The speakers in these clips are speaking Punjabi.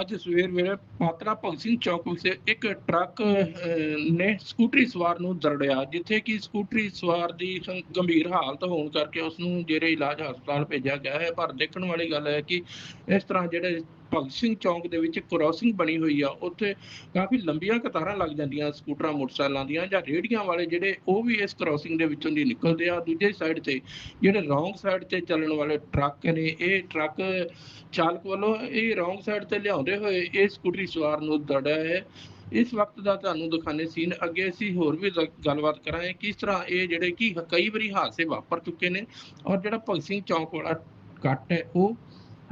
ਅੱਜ ਸਵੇਰ ਵੇਲੇ ਪਾਤਰਾ ਭਗਤ ਸਿੰਘ ਚੌਕ ਵਿਖੇ ਇੱਕ ਟਰੱਕ ਨੇ ਸਕੂਟਰੀ ਸਵਾਰ ਨੂੰ ਦਰੜਿਆ, ਜਿੱਥੇ ਕਿ ਸਕੂਟਰੀ ਸਵਾਰ ਦੀ ਗੰਭੀਰ ਹਾਲਤ ਹੋਣ ਕਰਕੇ ਉਸ ਨੂੰ ਜੇਰੇ ਇਲਾਜ ਹਸਪਤਾਲ ਭੇਜਿਆ ਗਿਆ ਹੈ। ਪਰ ਦੇਖਣ ਵਾਲੀ ਗੱਲ ਹੈ ਕਿ ਇਸ ਤਰ੍ਹਾਂ ਜਿਹੜੇ ਭਗਤ ਸਿੰਘ ਚੌਂਕ ਦੇ ਵਿੱਚ ਕ੍ਰਾਸਿੰਗ ਬਣੀ ਹੋਈ ਆ, ਉੱਥੇ ਕਾਫੀ ਲੰਬੀਆਂ ਕਤਾਰਾਂ ਲੱਗ ਜਾਂਦੀਆਂ ਸਕੂਟਰਾਂ, ਮੋਟਰਸਾਈਕਲਾਂ ਦੀਆਂ ਜਾਂ ਰੇਹੜੀਆਂ ਵਾਲੇ ਜਿਹੜੇ ਉਹ ਵੀ ਇਸ ਕ੍ਰਾਸਿੰਗ ਦੇ ਵਿੱਚੋਂ ਦੀ ਨਿਕਲਦੇ ਆ। ਦੂਜੇ ਸਾਈਡ ਤੇ ਜਿਹੜੇ ਰੌਂਗ ਸਾਈਡ ਤੇ ਚੱਲਣ ਵਾਲੇ ਟਰੱਕ ਨੇ, ਇਹ ਟਰੱਕ ਚਾਲਕ ਵੱਲੋਂ ਇਹ ਰੌਂਗ ਸਾਈਡ ਤੇ ਲਿਆਉਂਦੇ ਹੋਏ ਇਹ ਸਕੂਟਰੀ ਸਵਾਰ ਨੂੰ ਦੜਿਆ ਹੈ। ਇਸ ਵਕਤ ਦਾ ਤੁਹਾਨੂੰ ਦਿਖਾਣੇ ਸੀਨ। ਅੱਗੇ ਅਸੀਂ ਹੋਰ ਵੀ ਗੱਲਬਾਤ ਕਰਾਂਗੇ ਕਿਸ ਤਰ੍ਹਾਂ ਇਹ ਜਿਹੜੇ ਕਿ ਕਈ ਵਾਰੀ ਹਾਦਸੇ ਵਾਪਰ ਚੁੱਕੇ ਨੇ ਔਰ ਜਿਹੜਾ ਭਗਤ ਸਿੰਘ ਚੌਕ ਵਾਲਾ ਕੱਟ ਹੈ, ਉਹ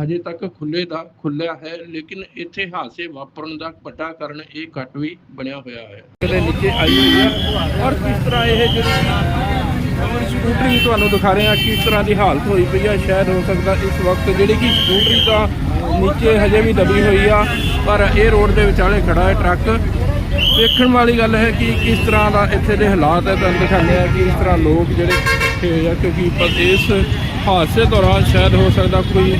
ਹਜੇ ਤੱਕ ਖੁੱਲੇ ਦਾ ਖੁੱਲਿਆ ਹੈ, ਲੇਕਿਨ ਇੱਥੇ ਹਾਦਸੇ ਵਾਪਰਨ ਦਾ ਵੱਡਾ ਕਾਰਨ ਇਹ ਕੱਟ ਵੀ ਬਣਿਆ ਹੋਇਆ ਹੈ। ਇਹਦੇ ਨੀਚੇ ਆਈ ਹੋਈ ਹੈ ਔਰ ਕਿਸ ਤਰ੍ਹਾਂ ਇਹ ਜਿਹੜੀ ਤੁਹਾਨੂੰ ਦਿਖਾ ਰਹੇ ਹਾਂ ਕਿਸ ਤਰ੍ਹਾਂ ਦੀ ਹਾਲਤ ਹੋਈ ਪਈ ਆ। ਸ਼ਾਇਦ ਹੋ ਸਕਦਾ ਇਸ ਵਕਤ ਜਿਹੜੀ ਕਿ ਸਕੂਟਰੀ ਦਾ ਨੀਚੇ ਹਜੇ ਵੀ ਦਬੀ ਹੋਈ ਆ, ਪਰ ਇਹ ਰੋਡ ਦੇ ਵਿਚਾਲੇ ਖੜਾ ਹੈ ਟਰੱਕ। ਵੇਖਣ ਵਾਲੀ ਗੱਲ ਹੈ ਕਿ ਕਿਸ ਤਰ੍ਹਾਂ ਦਾ ਇੱਥੇ ਦੇ ਹਾਲਾਤ ਹੈ। ਤੁਹਾਨੂੰ ਦਿਖਾਉਂਦੇ ਆ ਕਿ ਇਸ ਤਰ੍ਹਾਂ ਲੋਕ ਜਿਹੜੇ ਇਕੱਠੇ ਹੋਏ ਆ, ਕਿਉਂਕਿ ਇਸ ਹਾਦਸੇ ਦੌਰਾਨ ਸ਼ਾਇਦ ਹੋ ਸਕਦਾ ਕੋਈ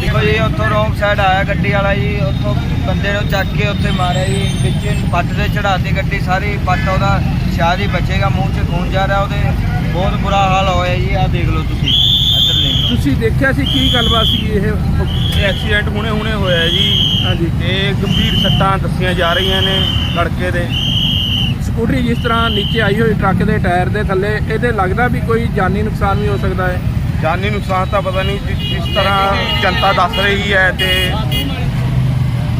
ਦੇਖੋ ਉੱਥੋਂ ਰੋਂਗ ਸਾਈਡ ਆਇਆ ਗੱਡੀ ਵਾਲਾ ਜੀ, ਉੱਥੋਂ ਬੰਦੇ ਨੂੰ ਚੱਕ ਕੇ ਉੱਥੇ ਮਾਰਿਆ ਜੀ। ਵਿੱਚ ਪੱਟ ਤੇ ਚੜਾਤੀ ਗੱਡੀ, ਸਾਰੀ ਪੱਟ ਉਹਦਾ ਸ਼ਾਇਦ ਹੀ ਬਚੇਗਾ ਮੂੰਹ 'ਚ ਖੂਨ ਜਾ ਰਿਹਾ ਉਹਦੇ ਬਹੁਤ ਬੁਰਾ ਹਾਲ ਹੋਇਆ ਜੀ ਆਹ ਦੇਖ ਲਓ ਤੁਸੀਂ ਇੱਧਰ ਦੇਖ ਲਓ। ਤੁਸੀਂ ਦੇਖਿਆ ਸੀ ਕੀ ਗੱਲਬਾਤ ਸੀ ਇਹ ਇਹ ਐਕਸੀਡੈਂਟ ਹੁਣੇ ਹੁਣੇ ਹੋਇਆ ਜੀ। ਹਾਂਜੀ। ਤੇ ਗੰਭੀਰ ਸੱਟਾਂ ਦੱਸੀਆਂ ਜਾ ਰਹੀਆਂ ਨੇ ਲੜਕੇ ਦੇ। ਸਕੂਟਰੀ ਜਿਸ ਤਰ੍ਹਾਂ ਨੀਚੇ ਆਈ ਹੋਈ ਟਰੱਕ ਦੇ ਟਾਇਰ ਦੇ ਥੱਲੇ ਇਹਦੇ ਲੱਗਦਾ ਵੀ ਕੋਈ ਜਾਨੀ ਨੁਕਸਾਨ ਵੀ ਹੋ ਸਕਦਾ ਹੈ? ਜਾਨੀ ਨੁਕਸਾਨ ਤਾਂ ਪਤਾ ਨਹੀਂ ਜਿ- ਜਿਸ ਤਰ੍ਹਾਂ ਜਨਤਾ ਦੱਸ ਰਹੀ ਹੈ ਤੇ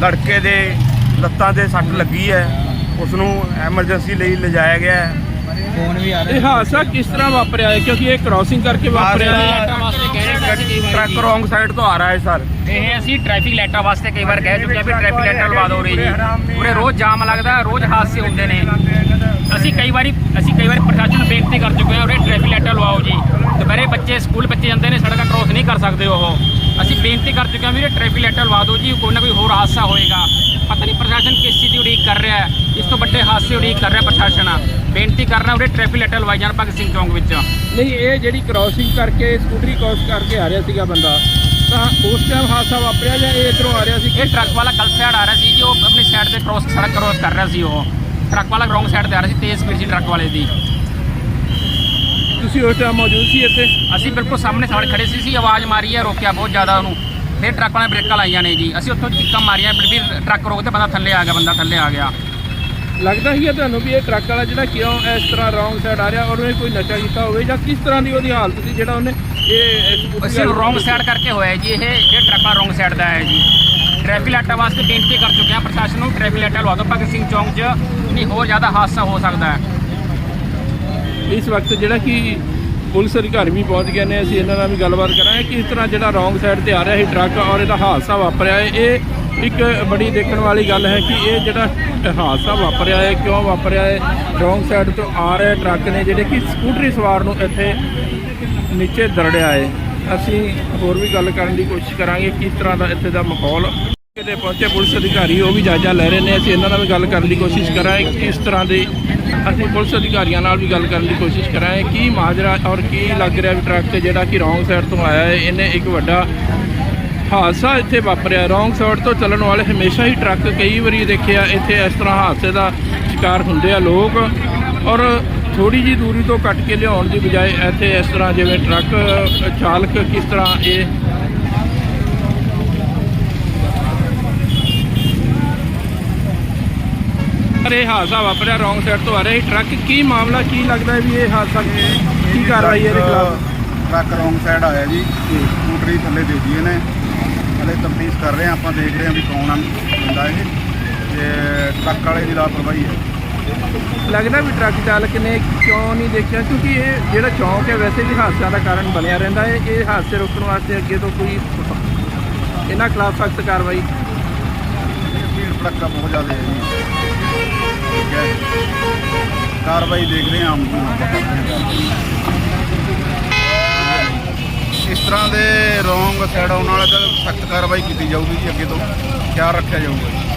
ਲੜਕੇ ਦੇ ਲੱਤਾਂ ਤੇ ਸੱਟ ਲੱਗੀ ਹੈ। ਉਸ ਨੂੰ ਐਮਰਜੈਂਸੀ ਲਈ ਲਿਜਾਇਆ ਗਿਆ ਹੈ। ਫੋਨ ਵੀ ਆ ਇਹ ਹਾਦਸਾ ਕਿਸ ਤਰ੍ਹਾਂ ਵਾਪਰਿਆ? ਹੈ ਕਿਉਂਕਿ ਇਹ ਕ੍ਰਾਸਿੰਗ ਕਰਕੇ ਵਾਪਰਿਆ ਹੈ। ਟਰੱਕ ਰੋਂਗ ਸਾਈਡ ਤੋਂ ਆ ਰਿਹਾ ਹੈ ਸਰ। ਇਹ ਅਸੀਂ ਟ੍ਰੈਫਿਕ ਲਾਈਟਾਂ ਵਾਸਤੇ ਕਈ ਵਾਰ ਕਹਿ ਚੁੱਕੇ ਹਾਂ ਵੀ ਟ੍ਰੈਫਿਕ ਲਾਈਟਾਂ ਲਵਾ ਦਿਓ ਜੀ। ਪੂਰੇ ਰੋਜ਼ ਜਾਮ ਲੱਗਦਾ ਰੋਜ਼ ਹਾਦਸੇ ਹੁੰਦੇ ਨੇ। ਅਸੀਂ ਕਈ ਵਾਰੀ ਅਸੀਂ ਕਈ ਵਾਰੀ ਪ੍ਰਸ਼ਾਸਨ ਨੂੰ ਬੇਨਤੀ ਕਰ ਚੁੱਕੇ ਹਾਂ ਉਰੇ ਟ੍ਰੈਫਿਕ ਲਾਈਟਾਂ ਲਵਾਓ ਜੀ। ਦੁਪਹਿਰੇ ਬੱਚੇ ਸਕੂਲ ਬੱਚੇ ਜਾਂਦੇ ਨੇ ਸੜਕਾਂ ਕ੍ਰੋਸ ਨਹੀਂ ਕਰ ਸਕਦੇ ਉਹ। ਅਸੀਂ ਬੇਨਤੀ ਕਰ ਚੁੱਕੇ ਹਾਂ ਵੀ ਇਹ ਟ੍ਰੈਫਿਕ ਲਾਈਟਾਂ ਲਵਾ ਦਿਓ ਜੀ ਕੋਈ ਨਾ ਕੋਈ ਹੋਰ ਹਾਦਸਾ ਹੋਏਗਾ। ਪਤਾ ਨਹੀਂ ਪ੍ਰਸ਼ਾਸਨ ਕਿਸ ਚੀਜ਼ ਦੀ ਉਡੀਕ ਕਰ ਰਿਹਾ ਹੈ ਇਸ ਤੋਂ ਵੱਡੇ ਹਾਦਸੇ ਉਡੀਕ ਕਰ ਰਿਹਾ ਪ੍ਰਸ਼ਾਸਨ। ਬੇਨਤੀ ਕਰਨਾ ਉਰੇ ਟ੍ਰੈਫਿਕ ਲਾਈਟਾਂ ਲਵਾਈ ਜਾਣ ਭਗਤ ਸਿੰਘ ਚੌਂਕ ਵਿੱਚ। ਨਹੀਂ ਇਹ ਜਿਹੜੀ ਕ੍ਰਾਸਿੰਗ ਕਰਕੇ ਸਕੂਟਰੀ ਕ੍ਰਾਸ ਕਰਕੇ ਆ ਰਿਹਾ ਸੀਗਾ ਬੰਦਾ। ਤਾਂ ਉਸ ਟਾਈਮ ਹਾਦਸਾ ਵਾਪਰਿਆ ਜਾਂ ਇਹ ਇਧਰੋਂ ਆ ਰਿਹਾ ਸੀ? ਇਹ ਟਰੱਕ ਵਾਲਾ ਗਲਤ ਸਾਈਡ ਆ ਰਿਹਾ ਸੀ ਜੀ ਉਹ ਆਪਣੀ ਸਾਈਡ ਤੇ ਕ੍ਰੋਸ ਸੜਕ ਕ੍ਰੋਸ ਕਰ ਰਿਹਾ ਸੀ ਉਹ। ਟਰੱਕ ਵਾਲਾ ਰੋਂਗ ਸਾਈਡ ਤੇ ਆ ਰਿਹਾ ਸੀ ਤੇਜ਼ ਸਪੀਡ ਸੀ ਟਰੱਕ ਵਾਲੇ ਦੀ। ਤੁਸੀਂ ਉਸ ਟਾਈਮ ਮੌਜੂਦ ਸੀ ਇੱਥੇ? ਅਸੀਂ ਬਿਲਕੁਲ ਸਾਹਮਣੇ ਸੜਕ ਖੜੇ ਸੀ ਸੀ ਆਵਾਜ਼ ਮਾਰੀ ਹੈ ਰੋਕਿਆ ਬਹੁਤ ਜ਼ਿਆਦਾ ਉਹਨੂੰ। ਫਿਰ ਟਰੱਕ ਵਾਲੇ ਬ੍ਰੇਕਾਂ ਲਾਈਆਂ ਨੇ ਜੀ। ਅਸੀਂ ਉੱਥੋਂ ਚਿੱਕਾਂ ਮਾਰੀਆਂ ਫਿਰ ਵੀ ਟਰੱਕ ਰੋਕ ਤੇ ਬੰਦਾ ਥੱਲੇ ਆ ਗਿਆ ਬੰਦਾ ਥੱਲੇ ਆ ਗਿਆ। ਲੱਗਦਾ ਹੀ ਹੈ ਤੁਹਾਨੂੰ ਵੀ ਇਹ ਟਰੱਕ ਵਾਲਾ ਜਿਹੜਾ ਕਿਉਂ ਇਸ ਤਰ੍ਹਾਂ ਰੌਂਗ ਸਾਈਡ ਆ ਰਿਹਾ ਔਰ ਉਹਨੇ ਕੋਈ ਨਸ਼ਾ ਕੀਤਾ ਹੋਵੇ ਜਾਂ ਕਿਸ ਤਰ੍ਹਾਂ ਦੀ ਉਹਦੀ ਹਾਲਤ ਸੀ ਜਿਹੜਾ ਉਹਨੇ ਇਹ ਅਸੀਂ ਰੋਂਗ ਸਾਈਡ ਕਰਕੇ ਹੋਇਆ ਜੀ ਇਹ ਇਹ ਟਰੱਕ ਵਾਲਾ ਰੋਂਗ ਸਾਈਡ ਦਾ ਹੈ ਜੀ। ਟ੍ਰੈਫਿਕ ਲਾਈਟਾਂ ਵਾਸਤੇ ਬੇਨਤੀ ਕਰ ਚੁੱਕੇ ਹਾਂ ਪ੍ਰਸ਼ਾਸਨ ਨੂੰ ਟ੍ਰੈਫਿਕ ਲਾਈਟਾਂ ਲਵਾ ਦਿਓ। ਭਗਤ ਸਿੰਘ ਚੌਂਕ 'ਚ ਨਹੀਂ ਹੋਰ ਜ਼ਿਆਦਾ ਹਾਦਸਾ ਹੋ ਸਕਦਾ ਹੈ। ਇਸ ਵਕਤ ਜਿਹੜਾ ਕਿ ਪੁਲਿਸ ਅਧਿਕਾਰੀ ਵੀ ਪਹੁੰਚ ਗਏ ਨੇ, ਅਸੀਂ ਇਹਨਾਂ ਨਾਲ ਵੀ ਗੱਲਬਾਤ ਕਰਾਂਗੇ ਕਿ ਇਸ ਤਰ੍ਹਾਂ ਜਿਹੜਾ ਰੌਂਗ ਸਾਈਡ ਤੇ ਆ ਰਿਹਾ ਸੀ ਟਰੱਕ ਔਰ ਇਹਦਾ ਹਾਦਸਾ ਵਾਪਰਿਆ ਹੈ। ਇਹ ਇੱਕ ਬੜੀ ਦੇਖਣ ਵਾਲੀ ਗੱਲ ਹੈ ਕਿ ਇਹ ਜਿਹੜਾ ਹਾਦਸਾ ਵਾਪਰਿਆ ਹੈ, ਕਿਉਂ ਵਾਪਰਿਆ ਹੈ? ਰੌਂਗ ਸਾਈਡ ਤੋਂ ਆ ਰਿਹਾ ਟਰੱਕ ਨੇ ਜਿਹੜੇ ਕਿ ਸਕੂਟਰੀ ਸਵਾਰ ਨੂੰ ਇੱਥੇ ਨੀਚੇ ਦਰੜਿਆ ਹੈ। ਅਸੀਂ ਹੋਰ ਵੀ ਗੱਲ ਕਰਨ ਦੀ ਕੋਸ਼ਿਸ਼ ਕਰਾਂਗੇ ਕਿਸ ਤਰ੍ਹਾਂ ਦਾ ਇੱਥੇ ਦਾ ਮਾਹੌਲ ਕਿਤੇ ਪਹੁੰਚੇ ਪੁਲਿਸ ਅਧਿਕਾਰੀ, ਉਹ ਵੀ ਜਾਇਜ਼ਾ ਲੈ ਰਹੇ ਨੇ। ਅਸੀਂ ਇਹਨਾਂ ਨਾਲ ਵੀ ਗੱਲ ਕਰਨ ਦੀ ਕੋਸ਼ਿਸ਼ ਕਰਾਂਗੇ ਕਿਸ ਤਰ੍ਹਾਂ ਦੇ ਅਸੀਂ ਪੁਲਿਸ ਅਧਿਕਾਰੀਆਂ ਨਾਲ ਵੀ ਗੱਲ ਕਰਨ ਦੀ ਕੋਸ਼ਿਸ਼ ਕਰਾਂਗੇ। ਕੀ ਮਾਜਰਾ ਔਰ ਕੀ ਲੱਗ ਰਿਹਾ ਵੀ ਟਰੱਕ ਜਿਹੜਾ ਕਿ ਰੌਂਗ ਸਾਈਡ ਤੋਂ ਆਇਆ ਹੈ, ਇਹਨੇ ਇੱਕ ਵੱਡਾ ਹਾਦਸਾ ਇੱਥੇ ਵਾਪਰਿਆ। ਰੌਂਗ ਸਾਈਡ ਤੋਂ ਚੱਲਣ ਵਾਲੇ ਹਮੇਸ਼ਾ ਹੀ ਟਰੱਕ ਕਈ ਵਾਰੀ ਦੇਖਿਆ, ਇੱਥੇ ਇਸ ਤਰ੍ਹਾਂ ਹਾਦਸੇ ਦਾ ਸ਼ਿਕਾਰ ਹੁੰਦੇ ਆ ਲੋਕ। ਔਰ ਥੋੜੀ ਜੀ ਦੂਰੀ ਤੋਂ ਕੱਟ ਕੇ ਲਿਆਉਣ ਦੀ ਬਜਾਏ ਇੱਥੇ ਇਸ ਤਰ੍ਹਾਂ ਜਿਵੇਂ ਟਰੱਕ ਚਾਲਕ ਕਿਸ ਤਰ੍ਹਾਂ ਇਹ ਪਰ ਇਹ ਹਾਦਸਾ ਵਾਪਰਿਆ ਰੌਂਗ ਸਾਈਡ ਤੋਂ ਆ ਰਿਹਾ ਸੀ। ਟਰੱਕ ਕੀ ਮਾਮਲਾ ਕੀ ਲੱਗਦਾ ਹੈ ਵੀ ਇਹ ਹਾਦਸਾ ਕੀ ਕਾਰਵਾਈ ਹੈ ਇਹਦੇ ਖਿਲਾਫ? ਟਰੱਕ ਰੋਂਗ ਸਾਈਡ ਆਇਆ ਜੀ। ਸਕੂਟਰੀ ਥੱਲੇ ਦੇ ਦਿੱਤੀ ਇਹਨੇ। ਹਲੇ ਤਫਤੀਸ਼ ਕਰ ਰਹੇ ਹਾਂ ਆਪਾਂ ਦੇਖ ਰਹੇ ਹਾਂ ਵੀ ਕੌਣ ਆ ਬੰਦਾ ਇਹ। ਤੇ ਟਰੱਕ ਵਾਲੇ ਦੀ ਲਾਪਰਵਾਹੀ ਹੈ। ਲੱਗਦਾ ਵੀ ਟਰੱਕ ਚਾਲਕ ਨੇ ਕਿਉਂ ਨਹੀਂ ਦੇਖਿਆ? ਕਿਉਂਕਿ ਇਹ ਜਿਹੜਾ ਚੌਂਕ ਹੈ ਵੈਸੇ ਵੀ ਹਾਦਸਿਆਂ ਦਾ ਕਾਰਨ ਬਣਿਆ ਰਹਿੰਦਾ ਹੈ। ਇਹ ਹਾਦਸੇ ਰੋਕਣ ਵਾਸਤੇ ਅੱਗੇ ਤੋਂ ਕੋਈ ਇਹਨਾਂ ਖਿਲਾਫ ਸਖਤ ਕਾਰਵਾਈ ਸਪੀਡ ਟਰੱਕ ਬਹੁਤ ਜ਼ਿਆਦਾ ਹੈ ਜੀ। ਠੀਕ ਹੈ ਕਾਰਵਾਈ ਦੇਖ ਰਹੇ ਹਾਂ ਇਸ ਤਰ੍ਹਾਂ ਦੇ ਰੋਂਗ ਸਾਈਡ ਆਉਣ ਵਾਲਾ ਤਾਂ ਸਖਤ ਕਾਰਵਾਈ ਕੀਤੀ ਜਾਊਗੀ ਜੀ ਅੱਗੇ ਤੋਂ। ਖਿਆਲ ਰੱਖਿਆ ਜਾਊਗਾ ਜੀ।